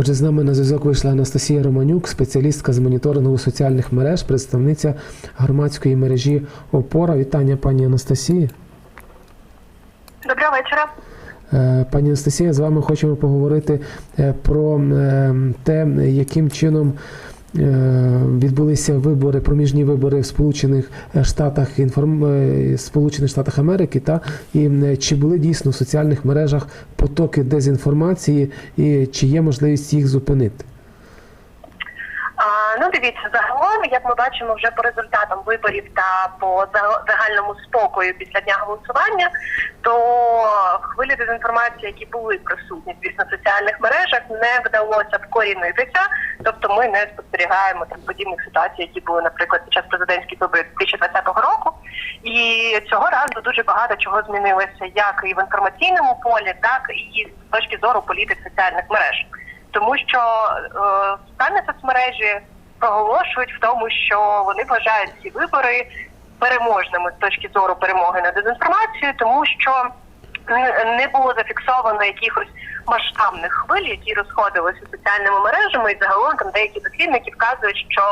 Отже, з нами на зв'язок вийшла Анастасія Романюк, спеціалістка з моніторингу соціальних мереж, представниця громадської мережі Опора. Вітання, пані Анастасії. Доброго вечора. Е, Пані Анастасія, з вами хочемо поговорити е, про е, те, яким чином відбулися вибори, проміжні вибори в Сполучених Штатах інформ... е, Сполучених Штатах Америки, та і чи були дійсно в соціальних мережах потоки дезінформації, і чи є можливість їх зупинити? А, ну дивіться, загалом, як ми бачимо вже по результатам виборів та по заг- загальному спокою після дня голосування, то хвилі дезінформації, які були присутні в соціальних мережах, не вдалося вкорінитися. Тобто ми не спостерігаємо там подібних ситуацій, які були, наприклад, під час президентських виборів 2020 року. І цього разу дуже багато чого змінилося, як і в інформаційному полі, так і з точки зору політик соціальних мереж. Тому що е, самі соцмережі проголошують в тому, що вони вважають ці вибори переможними з точки зору перемоги на дезінформацію, тому що не- було зафіксовано якихось масштабних хвиль, які розходилися соціальними мережами, і загалом там деякі дослідники вказують, що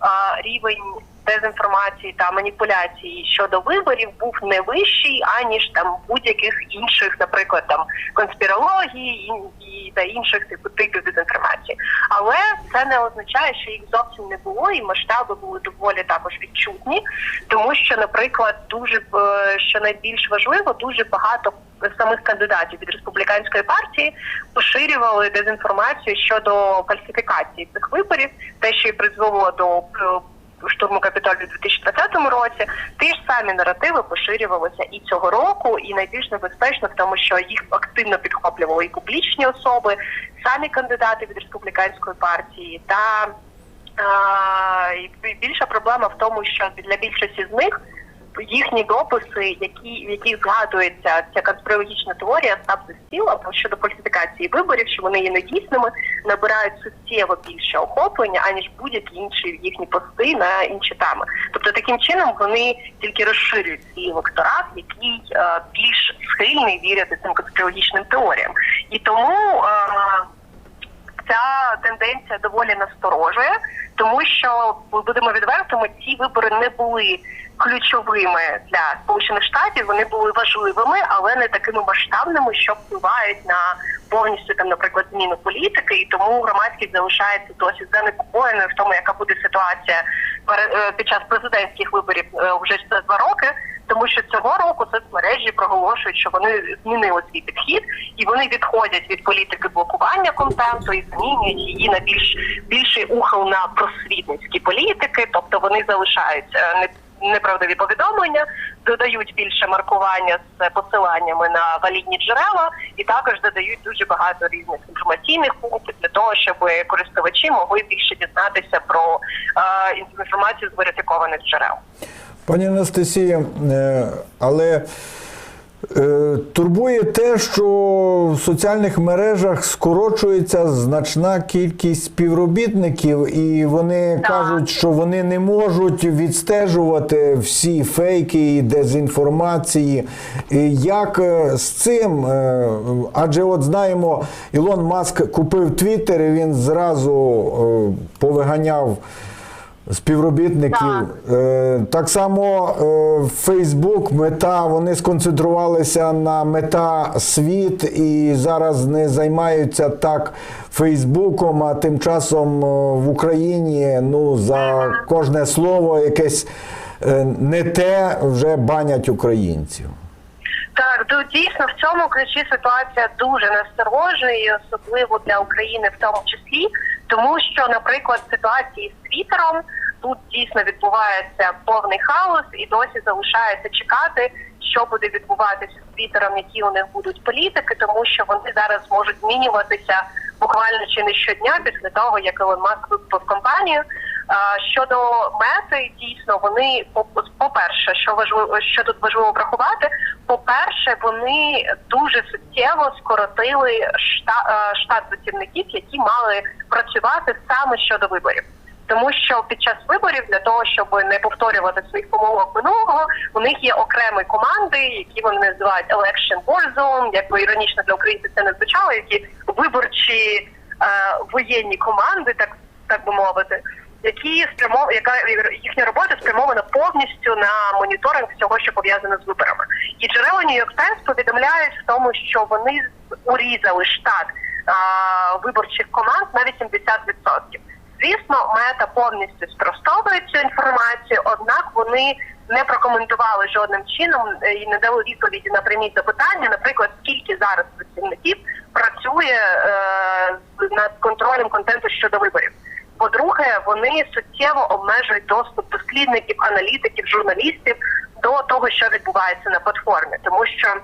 а, рівень дезінформації та маніпуляцій щодо виборів був не вищий, аніж там будь-яких інших, наприклад, там конспірології і, і та інших типу типів дезінформації. Але це не означає, що їх зовсім не було, і масштаби були доволі також відчутні, тому що, наприклад, дуже е, що найбільш важливо, дуже багато самих кандидатів від республіканської партії поширювали дезінформацію щодо фальсифікації цих виборів, те, що і призвело до е, штурму Капітолію у 2020 році. Ті ж самі наративи поширювалися і цього року, і найбільш небезпечно в тому, що їх активно підхоплювали і публічні особи, самі кандидати від республіканської партії та і більша проблема в тому, що для більшості з них їхні дописи, які в яких згадується ця конспірологічна теорія став за щодо фальсифікації виборів, що вони є недійсними, набирають суттєво більше охоплення, аніж будь-які інші їхні пости на інші теми. Тобто таким чином вони тільки розширюють свій електорат, який е, більш схильний вірити цим конспірологічним теоріям, і тому. Е, ця тенденція доволі насторожує, тому що будемо відвертими, ці вибори не були ключовими для сполучених штатів. Вони були важливими, але не такими масштабними, що впливають на повністю там, наприклад, зміну політики, і тому громадськість залишається досі занепокоєною в тому, яка буде ситуація е, під час президентських виборів е, вже за два роки. Тому що цього року соцмережі проголошують, що вони змінили свій підхід і вони відходять від політики блокування контенту і змінюють її на більш більший ухил на просвітницькі політики, тобто вони залишають е, не. Неправдиві повідомлення додають більше маркування з посиланнями на валідні джерела, і також додають дуже багато різних інформаційних пунктів для того, щоб користувачі могли більше дізнатися про е, інформацію з верифікованих джерел. Пані Анастасія, е, але е, турбує те, що в соціальних мережах скорочується значна кількість співробітників, і вони Так. кажуть, що вони не можуть відстежувати всі фейки і дезінформації. І Як е, з цим? Адже от знаємо, Ілон Маск купив Твіттер, і він зразу повиганяв співробітників. Е, Так само Фейсбук, мета, вони сконцентрувалися на мета світ і зараз не займаються так Фейсбуком, а тим часом е, в Україні ну, за кожне слово якесь е, не те вже банять українців. Так, дійсно в цьому ключі ситуація дуже насторожує, особливо для України в тому числі, тому що, наприклад, ситуації з Твіттером тут дійсно відбувається повний хаос, і досі залишається чекати, що буде відбуватися з Твіттером, які у них будуть політики, тому що вони зараз можуть змінюватися буквально чи не щодня після того, як Ілон Маск виступив компанію. Щодо мети, дійсно, вони по- по-перше, що важливо, що тут важливо врахувати, по-перше, вони дуже суттєво скоротили шта, е, штат працівників, які мали працювати саме щодо виборів. Тому що під час виборів для того, щоб не повторювати своїх помилок минулого, у них є окремі команди, які вони називають election war zone, як би іронічно для українців це не звучало, які виборчі воєнні команди, так так би мовити, які спрямов, яка їхня робота спрямована повністю на моніторинг всього, що пов'язано з виборами. І джерела York Times повідомляють в тому, що вони урізали штат а, виборчих команд на 80%. Звісно, мета повністю спростовує цю інформацію, однак вони не прокоментували жодним чином е, і не дали відповіді на прямі запитання, наприклад, скільки зараз працівників працює е, над контролем контенту щодо виборів. По-друге, вони суттєво обмежують доступ дослідників, аналітиків, журналістів до того, що відбувається на платформі, тому що е,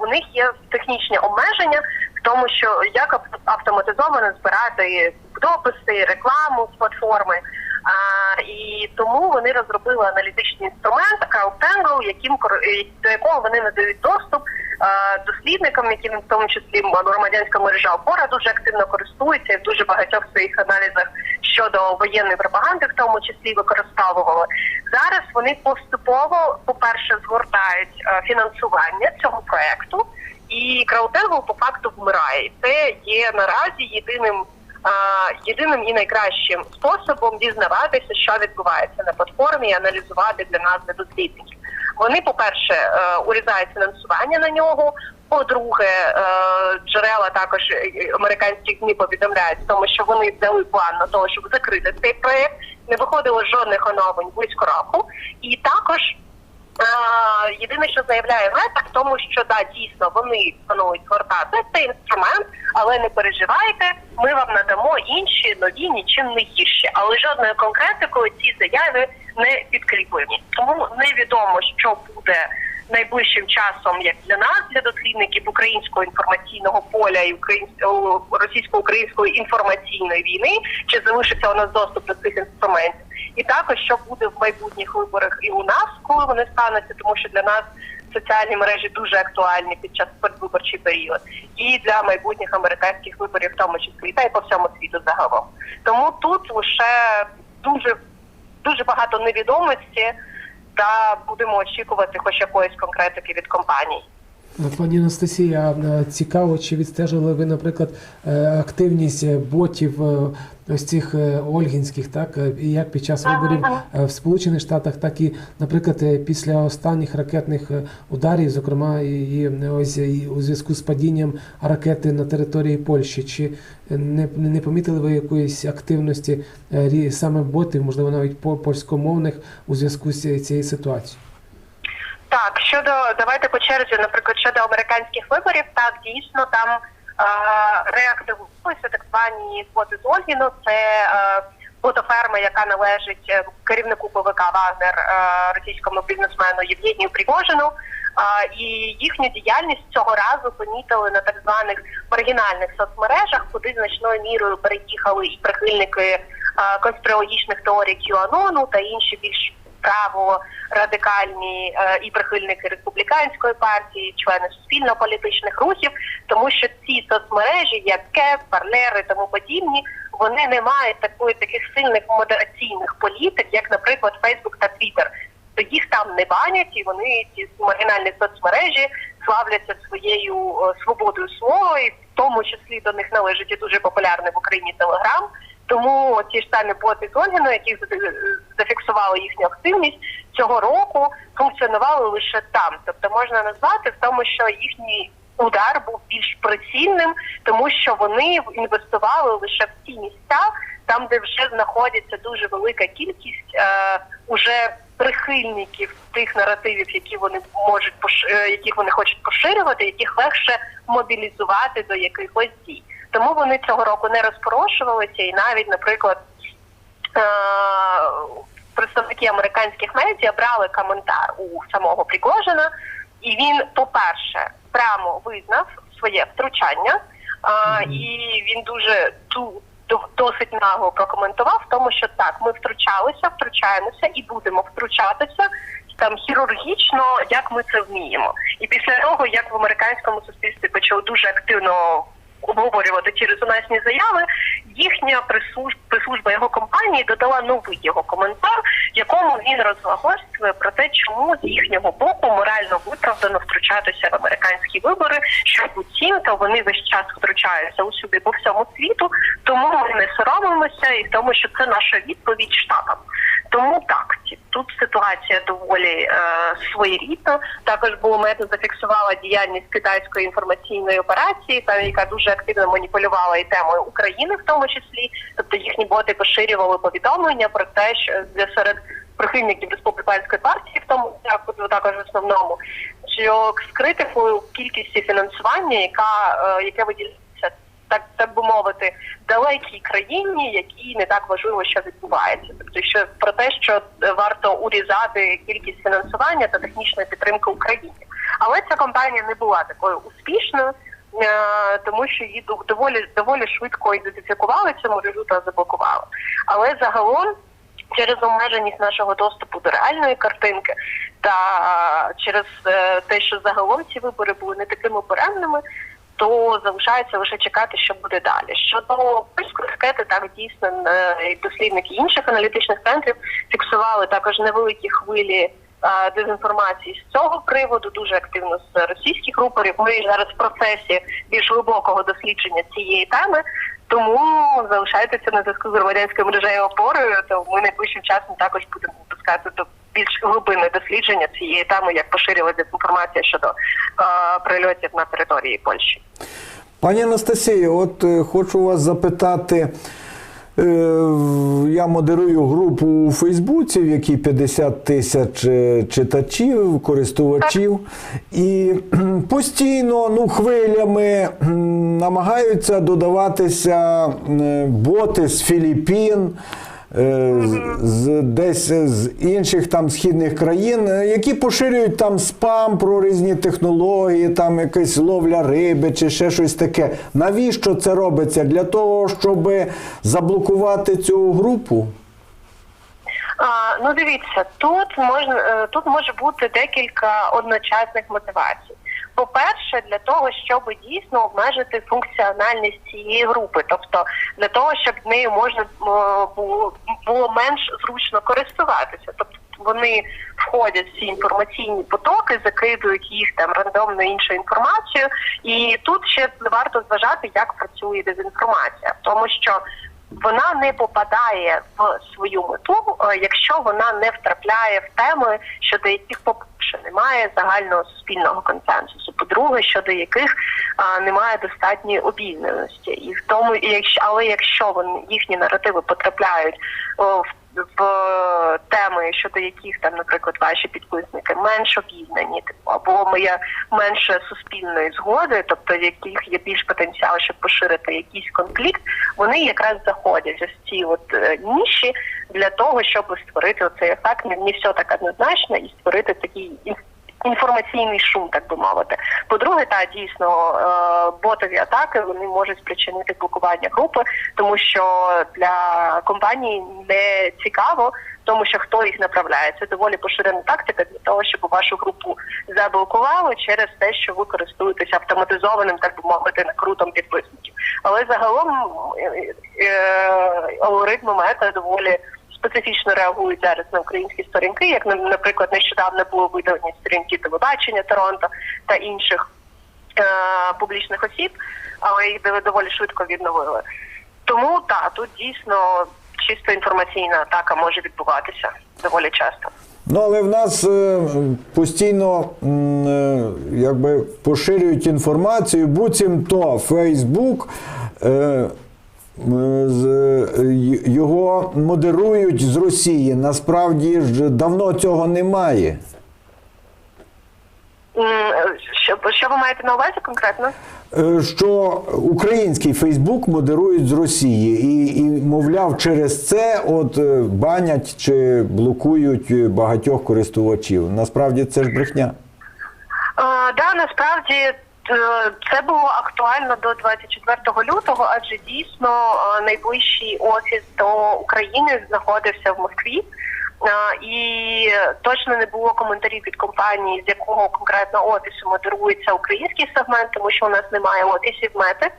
у них є технічні обмеження в тому, що як ав- автоматизовано збирати дописи, рекламу з платформи. А, і тому вони розробили аналітичний інструмент CrowdTangle, яким до якого вони надають доступ дослідникам, яким в тому числі громадянська мережа опора дуже активно користується і в дуже багатьох своїх аналізах щодо воєнної пропаганди, в тому числі використовували. Зараз вони поступово, по-перше, згортають е, фінансування цього проекту, і CrowdTangle по факту вмирає. Це є наразі єдиним єдиним і найкращим способом дізнаватися, що відбувається на платформі, і аналізувати для нас для дослідників. Вони, по-перше, е, урізають фінансування на нього. По-друге, е, джерела також е, американських ЗМІ повідомляють, тому що вони взяли план на того, щоб закрити цей проект. Не виходило жодних оновлень близько року, і також Єдине, що заявляє Мета, в тому, що да, дійсно вони планують звертати цей інструмент, але не переживайте, ми вам надамо інші нові, нічим не гірші. Але жодною конкретикою ці заяви не підкріплені. Тому невідомо, що буде найближчим часом, як для нас, для дослідників українського інформаційного поля і українсько- російсько-української інформаційної війни, чи залишиться у нас доступ до цих інструментів. І також що буде в майбутніх виборах і у нас, коли вони стануться, тому що для нас соціальні мережі дуже актуальні під час передвиборчий період, і для майбутніх американських виборів, в тому числі та й по всьому світу загалом. Тому тут лише дуже дуже багато невідомості, та будемо очікувати хоч якоїсь конкретики від компаній. Пані Анастасія, цікаво, чи відстежили ви, наприклад, е, активність е, ботів е, ось цих е, ольгінських, так? Е, і як під час виборів е, в Сполучених Штатах, так і, наприклад, е, після останніх ракетних е, ударів, зокрема, і ось і у зв'язку з падінням ракети на території Польщі, чи не, не помітили ви якоїсь активності е, саме ботів, можливо, навіть по польськомовних у зв'язку з цією ситуацією? Так, щодо давайте по черзі, наприклад, щодо американських виборів, так дійсно там е, реактивувалися так звані квоти з Ольгіну. Це е, ботоферма, яка належить е, керівнику ПВК Вагнер е, російському бізнесмену Євгенію Пригожину. Е, і їхню діяльність цього разу помітили на так званих маргінальних соцмережах, куди значною мірою переїхали і прихильники е, конспірологічних теорій QAnon та інші більш праворадикальні е, і прихильники республіканської партії, члени суспільно-політичних рухів, тому що ці соцмережі, як КЕП, Парнери і тому подібні, вони не мають такої таких сильних модераційних політик, як, наприклад, Фейсбук та Твіттер. То їх там не банять, і вони ці маргінальні соцмережі славляться своєю е, свободою слова, і в тому числі до них належить і дуже популярний в Україні Телеграм. Тому ті ж самі боти з Ольгіну, які зафіксували їхню активність цього року, функціонували лише там. Тобто можна назвати в тому, що їхній удар був більш прицільним, тому що вони інвестували лише в ті місця, там, де вже знаходиться дуже велика кількість е, уже прихильників тих наративів, які вони можуть е, яких вони хочуть поширювати, яких легше мобілізувати до якихось дій. Тому вони цього року не розпорошувалися, і навіть, наприклад, е, представники американських медіа брали коментар у самого Пригожина, і він, по-перше, прямо визнав своє втручання, і він дуже ту досить нагло прокоментував, тому що так, ми втручалися, втручаємося і будемо втручатися там хірургічно, як ми це вміємо. І після того, як в американському суспільстві почали дуже активно обговорювати ті резонансні заяви, їхня прислуж- прислужба його компанії додала новий його коментар, в якому він розлагольствує про те, чому з їхнього боку морально виправдано втручатися в американські вибори, що буцімто вони весь час втручаються усюди по всьому світу, тому ми не соромимося і тому, що це наша відповідь штатам. Тому так, тут ситуація доволі е, своєрідна. Також Буломета зафіксувала діяльність китайської інформаційної операції, та яка дуже активно маніпулювала і темою України, в тому числі. Тобто їхні боти поширювали повідомлення про те, що для серед прихильників республіканської партії, в тому так- також в основному, що скрити кількості фінансування, яка е, яке виділяється так, так би мовити, далекій країні, якій не так важливо, що відбувається. Тобто, що про те, що е, варто урізати кількість фінансування та технічної підтримки Україні. Але ця кампанія не була такою успішною, е, тому що її доволі доволі швидко ідентифікували цю мережу та заблокували. Але загалом. Через обмеженість нашого доступу до реальної картинки та е, через те, що загалом ці вибори були не такими буремними, то залишається лише чекати, що буде далі. Щодо польської ракети, так дійсно е, дослідники інших аналітичних центрів фіксували також невеликі хвилі е, дезінформації з цього приводу, дуже активно з російських рупорів. Ми зараз в процесі більш глибокого дослідження цієї теми. Тому залишайтеся на зв'язку з громадянською мережею опорою. То ми найближчим часом також будемо випускати до більш глибинне дослідження цієї теми, як поширювалася дезінформація щодо е, прильотів на території Польщі. Пані Анастасію, от е, хочу вас запитати. е, Я модерую групу у Фейсбуці, в якій 50 тисяч е, читачів, користувачів, і постійно, ну, хвилями намагаються додаватися боти з Філіппін. Е, з- десь з інших там східних країн, е, які поширюють там спам про різні технології, там якась ловля риби чи ще щось таке. Навіщо це робиться? Для того, щоб заблокувати цю групу? А, ну дивіться, тут можна е, тут може бути декілька одночасних мотивацій. По-перше, для того, щоб дійсно обмежити функціональність цієї групи, тобто для того, щоб нею можна е, було, було менш зручно користуватися. Тобто вони входять в ці інформаційні потоки, закидують їх там рандомною іншою інформацією, і тут ще варто зважати, як працює дезінформація, тому що вона не попадає в свою мету, е, якщо вона не втрапляє в теми, щодо яких по-перше немає загального суспільного консенсусу. По-друге, щодо яких а, немає достатньої обізнаності, і в тому, і якщо але якщо вони їхні наративи потрапляють о, в. В теми, щодо яких там, наприклад, ваші підписники менш обізнані, або моя менше суспільної згоди, тобто в яких є більш потенціал, щоб поширити якийсь конфлікт, вони якраз заходять ось ці от е, ніші для того, щоб створити оцей ефект не, все так однозначно і створити такий інформаційний шум, так би мовити. По-друге, та дійсно е, ботові атаки вони можуть спричинити блокування групи, тому що для компанії не цікаво, тому що хто їх направляє. Це доволі поширена тактика для того, щоб вашу групу заблокували через те, що ви користуєтесь автоматизованим, так би мовити, накрутом підписників. Але загалом е, е, алгоритми мета доволі специфічно реагують зараз на українські сторінки, як на- наприклад, нещодавно було видалені сторінки телебачення Торонто та інших е, публічних осіб, але їх доволі швидко відновили. Тому так, тут дійсно чисто інформаційна атака може відбуватися доволі часто. Ну, але в нас е, постійно е, якби поширюють інформацію, буцімто Фейсбук. Е, е, його модерують з Росії. Насправді ж давно цього немає. Що, що ви маєте на увазі конкретно? Е, Що український Фейсбук модерують з Росії, і, і мовляв, через це от банять чи блокують багатьох користувачів. Насправді це ж брехня. Е, да, насправді це було актуально до 24 лютого, адже дійсно е, найближчий офіс до України знаходився в Москві. Е, І точно не було коментарів від компанії, з якого конкретно офісу модерується український сегмент, тому що у нас немає офісів мети.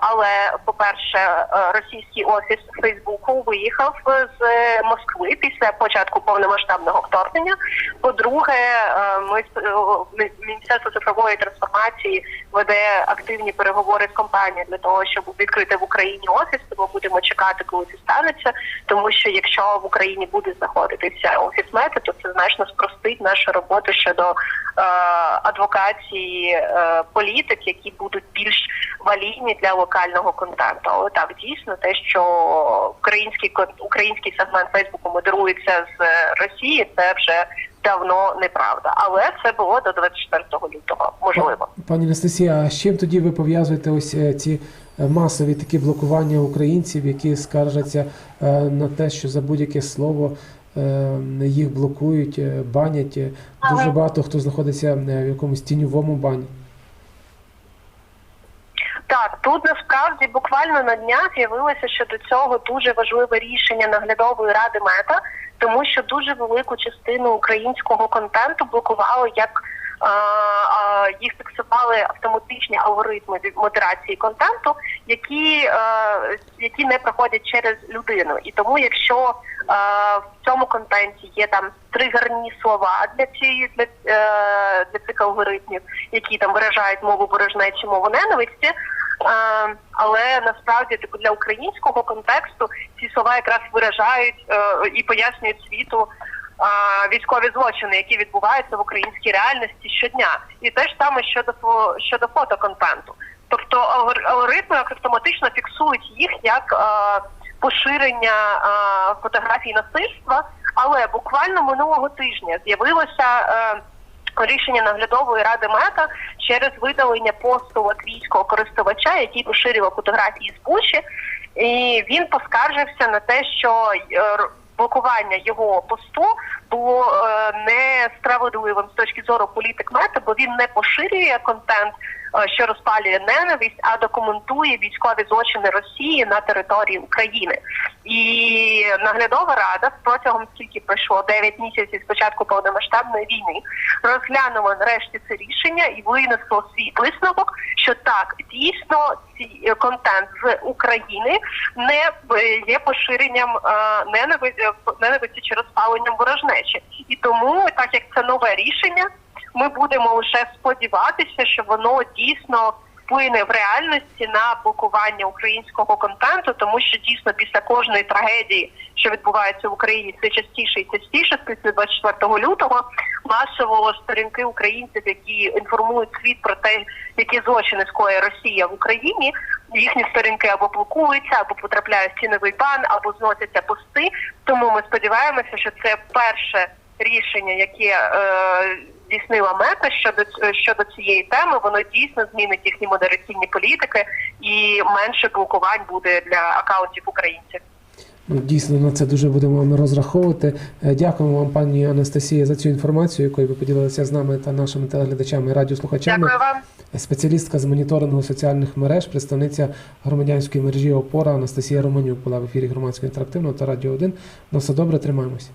Але, по-перше, е, російський офіс Фейсбуку виїхав з Москви після початку повномасштабного вторгнення. По-друге, е, ми е, Міністерство цифрової трансформації веде активні переговори з компанією для того, щоб відкрити в Україні офіс. Тому будемо чекати, коли це станеться. Тому що якщо в Україні буде знаходитися офіс мета, то це значно спростить нашу роботу щодо е, адвокації е, політик, які будуть більш валідні для локального контенту. Але так дійсно те, що український український сегмент Фейсбуку модерується з Росії, це вже давно неправда. Але це було до 24 лютого. Можливо. Пані Анастасія, а з чим тоді ви пов'язуєте ось е, ці е, масові такі блокування українців, які скаржаться е, на те, що за будь-яке слово е, їх блокують, е, банять? Е, Дуже багато хто знаходиться е, в якомусь тіньовому бані. Так, тут насправді буквально на днях з'явилося щодо цього дуже важливе рішення наглядової ради мета, тому що дуже велику частину українського контенту блокувало як. а, а, Їх фіксували автоматичні алгоритми модерації контенту, які, е, які не проходять через людину. І тому, якщо е, в цьому контенті є там тригерні слова для цієї для, е, для цих алгоритмів, які там виражають мову ворожнечі, мову ненависті, але насправді типу для українського контексту ці слова якраз виражають е, і пояснюють світу військові злочини, які відбуваються в українській реальності щодня, і те ж саме щодо щодо фотоконтенту. Тобто алгор- алгоритми автоматично фіксують їх як е, поширення е, фотографій насильства, але буквально минулого тижня з'явилося. Е, рішення наглядової ради мета через видалення посту латвійського користувача, який поширював фотографії з Бучі, і він поскаржився на те, що е, блокування його посту було е, несправедливим з точки зору політик мета, бо він не поширює контент, що розпалює ненависть, а документує військові злочини Росії на території України. І наглядова рада протягом скільки пройшло 9 місяців з початку повномасштабної війни розглянула нарешті це рішення і винесло свій висновок, що так дійсно ці е, контент з України не е, є поширенням е, ненависті, ненависті чи розпаленням ворожнечі. І тому, так як це нове рішення, ми будемо лише сподіватися, що воно дійсно вплине в реальності на блокування українського контенту, тому що дійсно після кожної трагедії, що відбувається в Україні, все частіше і частіше після 24 лютого, масово сторінки українців, які інформують світ про те, які злочини скоїть Росія в Україні, їхні сторінки або блокуються, або потрапляють ціновий бан, або зносяться пости. Тому ми сподіваємося, що це перше рішення, яке е, здійснила мета щодо щодо цієї теми, воно дійсно змінить їхні модераційні політики і менше блокувань буде для акаунтів українців. Ну, Дійсно, на це дуже будемо розраховувати. Е, Дякуємо вам, пані Анастасія, за цю інформацію, якою ви поділилися з нами та нашими телеглядачами і радіослухачами. Дякую вам. Спеціалістка з моніторингу соціальних мереж, представниця громадянської мережі Опора Анастасія Романюк була в ефірі громадського інтерактивного та радіо 1. На все добре, тримаємося.